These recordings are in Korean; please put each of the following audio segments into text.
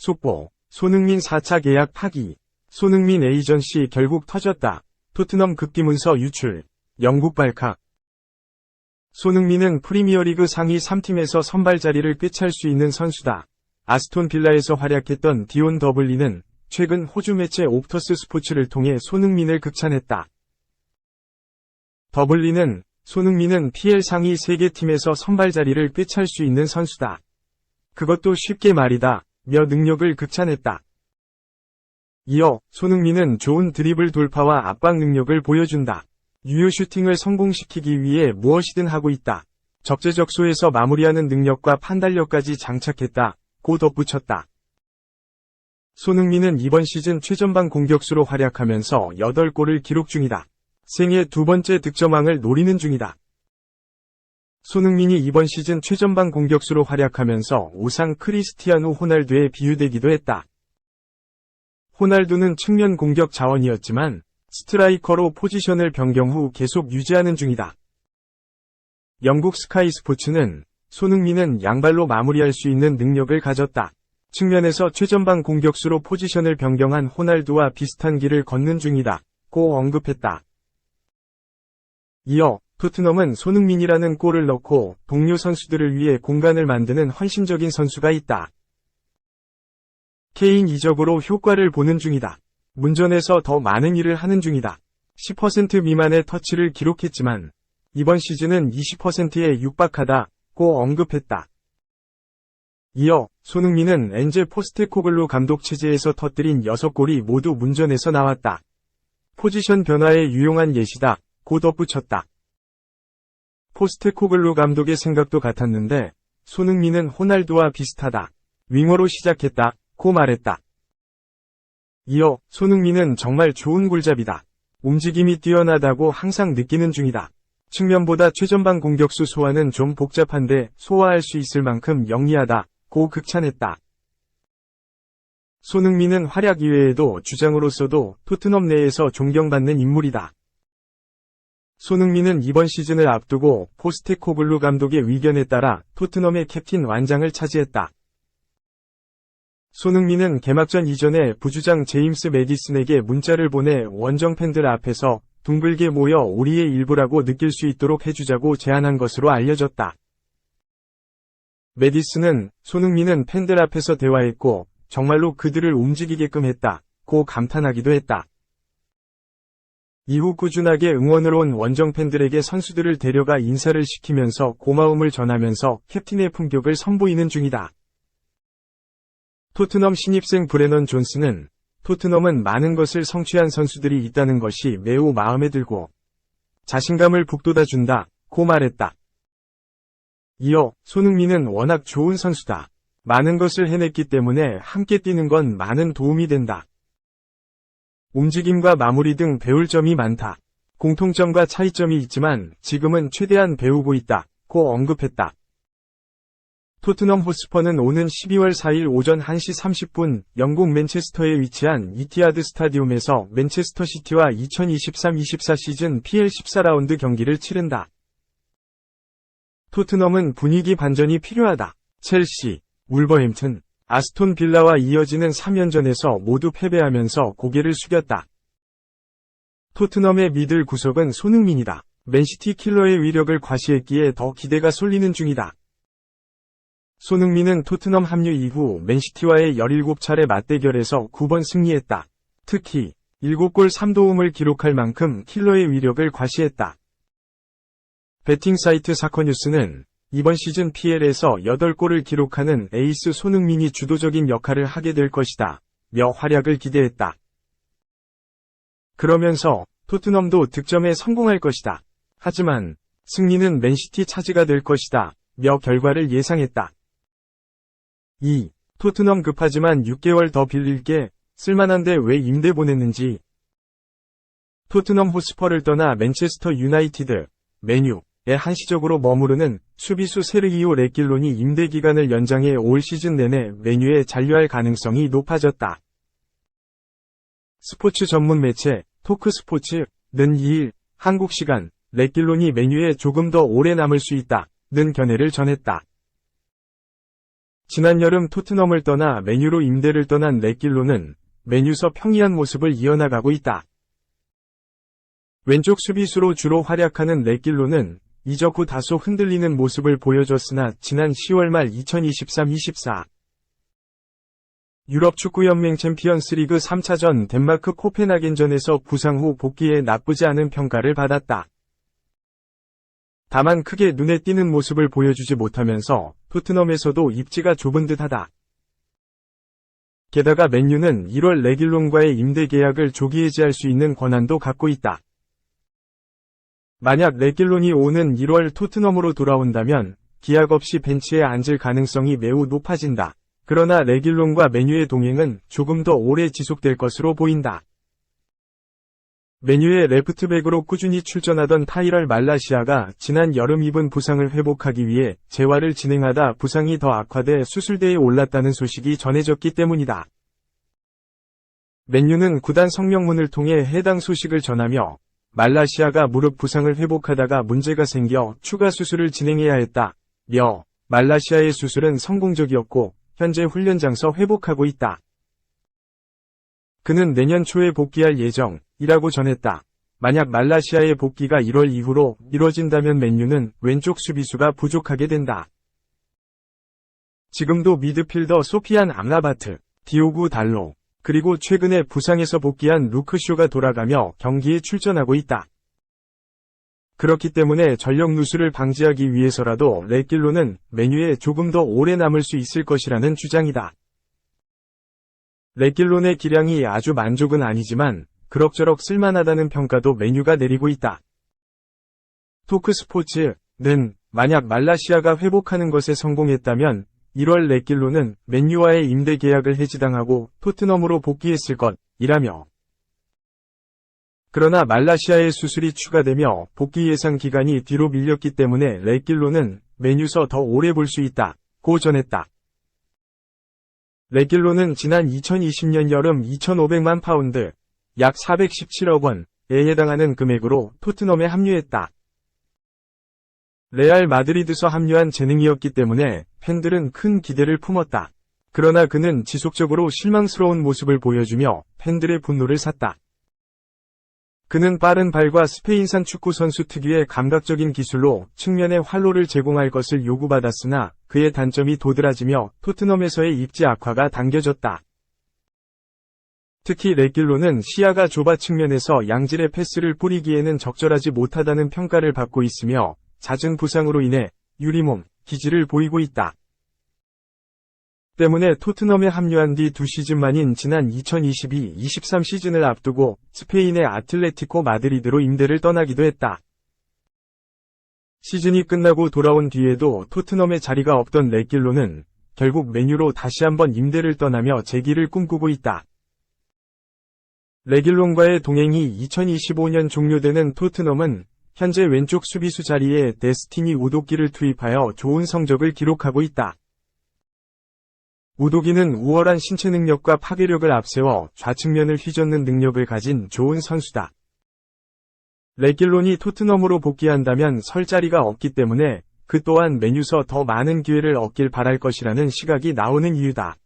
속보, 손흥민 4차 계약 파기, 손흥민 에이전시 결국 터졌다. 토트넘 급기문서 유출, 영국 발칵. 손흥민은 프리미어리그 상위 3팀에서 선발 자리를 꿰찰 수 있는 선수다. 아스톤 빌라에서 활약했던 디온 더블리는 최근 호주 매체 옵터스 스포츠를 통해 손흥민을 극찬했다. 더블리는 손흥민은 PL 상위 3개 팀에서 선발 자리를 꿰찰 수 있는 선수다. 그것도 쉽게 말이다. 며 능력을 극찬했다. 이어 손흥민은 좋은 드리블 돌파와 압박 능력을 보여준다. 유효 슈팅을 성공시키기 위해 무엇이든 하고 있다. 적재적소에서 마무리하는 능력과 판단력까지 장착했다. 고 덧붙였다. 손흥민은 이번 시즌 최전방 공격수로 활약하면서 8골을 기록 중이다. 생애 두 번째 득점왕을 노리는 중이다. 손흥민이 이번 시즌 최전방 공격수로 활약하면서 우상 크리스티아누 호날두에 비유되기도 했다. 호날두는 측면 공격 자원이었지만 스트라이커로 포지션을 변경 후 계속 유지하는 중이다. 영국 스카이 스포츠는 손흥민은 양발로 마무리할 수 있는 능력을 가졌다. 측면에서 최전방 공격수로 포지션을 변경한 호날두와 비슷한 길을 걷는 중이다. 고 언급했다. 이어 토트넘은 손흥민이라는 골을 넣고 동료 선수들을 위해 공간을 만드는 헌신적인 선수가 있다. 케인 이적으로 효과를 보는 중이다. 문전에서 더 많은 일을 하는 중이다. 10% 미만의 터치를 기록했지만 이번 시즌은 20%에 육박하다. 고 언급했다. 이어 손흥민은 엔제 포스테코글루 감독 체제에서 터뜨린 6골이 모두 문전에서 나왔다. 포지션 변화에 유용한 예시다. 고 덧붙였다. 포스테코글루 감독의 생각도 같았는데 손흥민은 호날두와 비슷하다. 윙어로 시작했다. 고 말했다. 이어 손흥민은 정말 좋은 골잡이다. 움직임이 뛰어나다고 항상 느끼는 중이다. 측면보다 최전방 공격수 소화는 좀 복잡한데 소화할 수 있을 만큼 영리하다. 고 극찬했다. 손흥민은 활약 이외에도 주장으로서도 토트넘 내에서 존경받는 인물이다. 손흥민은 이번 시즌을 앞두고 포스테코글루 감독의 의견에 따라 토트넘의 캡틴 완장을 차지했다. 손흥민은 개막전 이전에 부주장 제임스 메디슨에게 문자를 보내 원정 팬들 앞에서 둥글게 모여 우리의 일부라고 느낄 수 있도록 해주자고 제안한 것으로 알려졌다. 메디슨은 손흥민은 팬들 앞에서 대화했고 정말로 그들을 움직이게끔 했다. 고 감탄하기도 했다. 이후 꾸준하게 응원을 온 원정 팬들에게 선수들을 데려가 인사를 시키면서 고마움을 전하면서 캡틴의 품격을 선보이는 중이다. 토트넘 신입생 브레넌 존스는 토트넘은 많은 것을 성취한 선수들이 있다는 것이 매우 마음에 들고 자신감을 북돋아준다. 고 말했다. 이어 손흥민은 워낙 좋은 선수다. 많은 것을 해냈기 때문에 함께 뛰는 건 많은 도움이 된다. 움직임과 마무리 등 배울 점이 많다. 공통점과 차이점이 있지만 지금은 최대한 배우고 있다. 고 언급했다. 토트넘 호스퍼는 오는 12월 4일 오전 1시 30분 영국 맨체스터에 위치한 이티하드 스타디움에서 맨체스터 시티와 2023-24 시즌 PL 14라운드 경기를 치른다. 토트넘은 분위기 반전이 필요하다. 첼시, 울버햄튼, 아스톤 빌라와 이어지는 3연전에서 모두 패배하면서 고개를 숙였다. 토트넘의 믿을 구석은 손흥민이다. 맨시티 킬러의 위력을 과시했기에 더 기대가 쏠리는 중이다. 손흥민은 토트넘 합류 이후 맨시티와의 17차례 맞대결에서 9번 승리했다. 특히 7골 3도움을 기록할 만큼 킬러의 위력을 과시했다. 베팅 사이트 사커 뉴스는 이번 시즌 PL에서 8골을 기록하는 에이스 손흥민이 주도적인 역할을 하게 될 것이다. 며 활약을 기대했다. 그러면서 토트넘도 득점에 성공할 것이다. 하지만 승리는 맨시티 차지가 될 것이다. 며 결과를 예상했다. 2. 토트넘 급하지만 6개월 더 빌릴게 쓸만한데 왜 임대 보냈는지. 토트넘 호스퍼를 떠나 맨체스터 유나이티드, 메뉴에 한시적으로 머무르는 수비수 세르기오 레길론이 임대 기간을 연장해 올 시즌 내내 메뉴에 잔류할 가능성이 높아졌다. 스포츠 전문 매체 토크스포츠는 2일 한국 시간 레길론이 메뉴에 조금 더 오래 남을 수 있다. 는 견해를 전했다. 지난 여름 토트넘을 떠나 메뉴로 임대를 떠난 레길론은 메뉴서 평이한 모습을 이어나가고 있다. 왼쪽 수비수로 주로 활약하는 레길론은 이적 후 다소 흔들리는 모습을 보여줬으나 지난 10월 말 2023-24 유럽 축구연맹 챔피언스 리그 3차전 덴마크 코펜하겐전에서 부상 후 복귀에 나쁘지 않은 평가를 받았다. 다만 크게 눈에 띄는 모습을 보여주지 못하면서 토트넘에서도 입지가 좁은 듯하다. 게다가 맨유는 1월 레길론과의 임대 계약을 조기 해지할 수 있는 권한도 갖고 있다. 만약 레길론이 오는 1월 토트넘으로 돌아온다면 기약 없이 벤치에 앉을 가능성이 매우 높아진다. 그러나 레길론과 메뉴의 동행은 조금 더 오래 지속될 것으로 보인다. 메뉴의 레프트백으로 꾸준히 출전하던 타이럴 말라시아가 지난 여름 입은 부상을 회복하기 위해 재활을 진행하다 부상이 더 악화돼 수술대에 올랐다는 소식이 전해졌기 때문이다. 맨유는 구단 성명문을 통해 해당 소식을 전하며 말라시아가 무릎 부상을 회복하다가 문제가 생겨 추가 수술을 진행해야 했다. 며 말라시아의 수술은 성공적이었고 현재 훈련 장서 회복하고 있다. 그는 내년 초에 복귀할 예정이라고 전했다. 만약 말라시아의 복귀가 1월 이후로 이뤄진다면 맨유는 왼쪽 수비수가 부족하게 된다. 지금도 미드필더 소피안 암라바트, 디오구 달로, 그리고 최근에 부상에서 복귀한 루크쇼가 돌아가며 경기에 출전하고 있다. 그렇기 때문에 전력 누수를 방지하기 위해서라도 레길로는 메뉴에 조금 더 오래 남을 수 있을 것이라는 주장이다. 레길론의 기량이 아주 만족은 아니지만 그럭저럭 쓸만하다는 평가도 메뉴가 내리고 있다. 토크 스포츠는 만약 말라시아가 회복하는 것에 성공했다면 1월 레길로는 맨유와의 임대 계약을 해지당하고 토트넘으로 복귀했을 것이라며 그러나 말라시아의 수술이 추가되며 복귀 예상 기간이 뒤로 밀렸기 때문에 레길로는 메뉴서 더 오래 볼 수 있다. 고 전했다. 레길로는 지난 2020년 여름 2,500만 파운드, 약 417억 원에 해당하는 금액으로 토트넘에 합류했다. 레알 마드리드서 합류한 재능이었기 때문에 팬들은 큰 기대를 품었다. 그러나 그는 지속적으로 실망스러운 모습을 보여주며 팬들의 분노를 샀다. 그는 빠른 발과 스페인산 축구 선수 특유의 감각적인 기술로 측면에 활로를 제공할 것을 요구받았으나 그의 단점이 도드라지며 토트넘에서의 입지 악화가 당겨졌다. 특히 레길로는 시야가 좁아 측면에서 양질의 패스를 뿌리기에는 적절하지 못하다는 평가를 받고 있으며 잦은 부상으로 인해 유리몸, 기질을 보이고 있다. 때문에 토트넘에 합류한 뒤 두 시즌 만인 지난 2022-23 시즌을 앞두고 스페인의 아틀레티코 마드리드로 임대를 떠나기도 했다. 시즌이 끝나고 돌아온 뒤에도 토트넘에 자리가 없던 레길로는 결국 메뉴로 다시 한번 임대를 떠나며 재기를 꿈꾸고 있다. 레길론과의 동행이 2025년 종료되는 토트넘은 현재 왼쪽 수비수 자리에 데스티니 우도기를 투입하여 좋은 성적을 기록하고 있다. 우도기는 우월한 신체 능력과 파괴력을 앞세워 좌측면을 휘젓는 능력을 가진 좋은 선수다. 레길론이 토트넘으로 복귀한다면 설 자리가 없기 때문에 그 또한 메뉴서 더 많은 기회를 얻길 바랄 것이라는 시각이 나오는 이유다.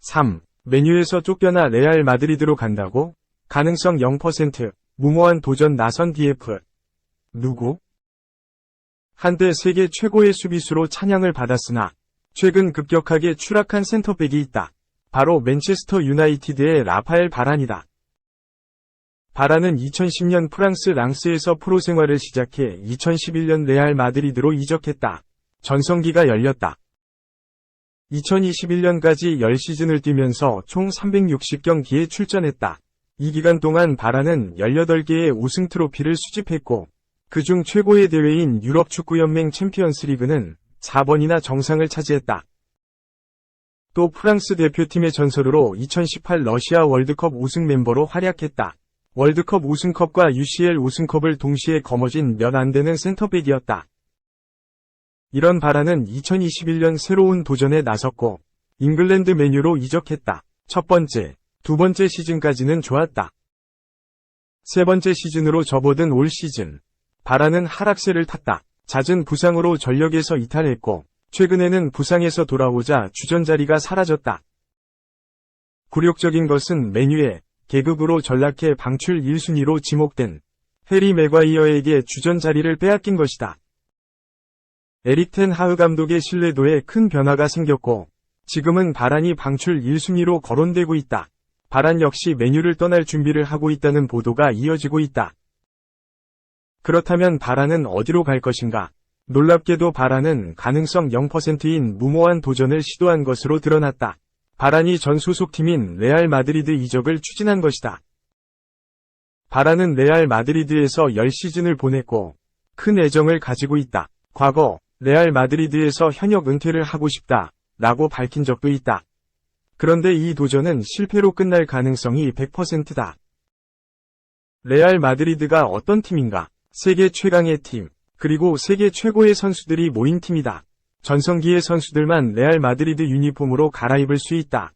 3. 메뉴에서 쫓겨나 레알 마드리드로 간다고? 가능성 0%. 무모한 도전 나선 DF. 누구? 한때 세계 최고의 수비수로 찬양을 받았으나 최근 급격하게 추락한 센터백이 있다. 바로 맨체스터 유나이티드의 라파엘 바란이다. 바란은 2010년 프랑스 랑스에서 프로 생활을 시작해 2011년 레알 마드리드로 이적했다. 전성기가 열렸다. 2021년까지 10시즌을 뛰면서 총 360경기에 출전했다. 이 기간 동안 바란은 18개의 우승 트로피를 수집했고, 그중 최고의 대회인 유럽 축구연맹 챔피언스 리그는 4번이나 정상을 차지했다. 또 프랑스 대표팀의 전설으로 2018 러시아 월드컵 우승 멤버로 활약했다. 월드컵 우승컵과 UCL 우승컵을 동시에 거머쥔 몇안 되는 센터백이었다. 이런 바라는 2021년 새로운 도전에 나섰고, 잉글랜드 메뉴로 이적했다. 첫 번째, 두 번째 시즌까지는 좋았다. 세 번째 시즌으로 접어든 올 시즌. 바라는 하락세를 탔다. 잦은 부상으로 전력에서 이탈했고, 최근에는 부상에서 돌아오자 주전 자리가 사라졌다. 굴욕적인 것은 메뉴에 계급으로 전락해 방출 1순위로 지목된 해리 맥과이어에게 주전 자리를 빼앗긴 것이다. 에릭 텐 하흐 감독의 신뢰도에 큰 변화가 생겼고, 지금은 바란이 방출 1순위로 거론되고 있다. 바란 역시 메뉴를 떠날 준비를 하고 있다는 보도가 이어지고 있다. 그렇다면 바란은 어디로 갈 것인가? 놀랍게도 바란은 가능성 0%인 무모한 도전을 시도한 것으로 드러났다. 바란이 전 소속팀인 레알 마드리드 이적을 추진한 것이다. 바란은 레알 마드리드에서 10시즌을 보냈고 큰 애정을 가지고 있다. 과거 레알 마드리드에서 현역 은퇴를 하고 싶다 라고 밝힌 적도 있다. 그런데 이 도전은 실패로 끝날 가능성이 100%다. 레알 마드리드가 어떤 팀인가? 세계 최강의 팀, 그리고 세계 최고의 선수들이 모인 팀이다. 전성기의 선수들만 레알 마드리드 유니폼으로 갈아입을 수 있다.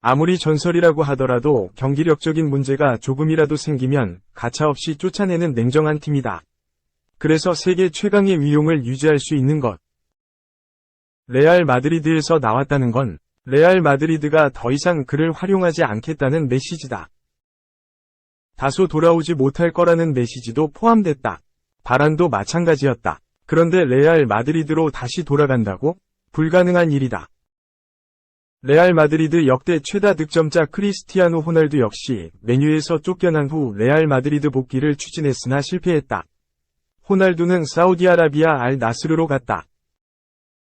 아무리 전설이라고 하더라도 경기력적인 문제가 조금이라도 생기면 가차없이 쫓아내는 냉정한 팀이다. 그래서 세계 최강의 위용을 유지할 수 있는 것. 레알 마드리드에서 나왔다는 건 레알 마드리드가 더 이상 그를 활용하지 않겠다는 메시지다. 다소 돌아오지 못할 거라는 메시지도 포함됐다. 바란도 마찬가지였다. 그런데 레알 마드리드로 다시 돌아간다고? 불가능한 일이다. 레알 마드리드 역대 최다 득점자 크리스티아노 호날두 역시 메뉴에서 쫓겨난 후 레알 마드리드 복귀를 추진했으나 실패했다. 호날두는 사우디아라비아 알 나스르로 갔다.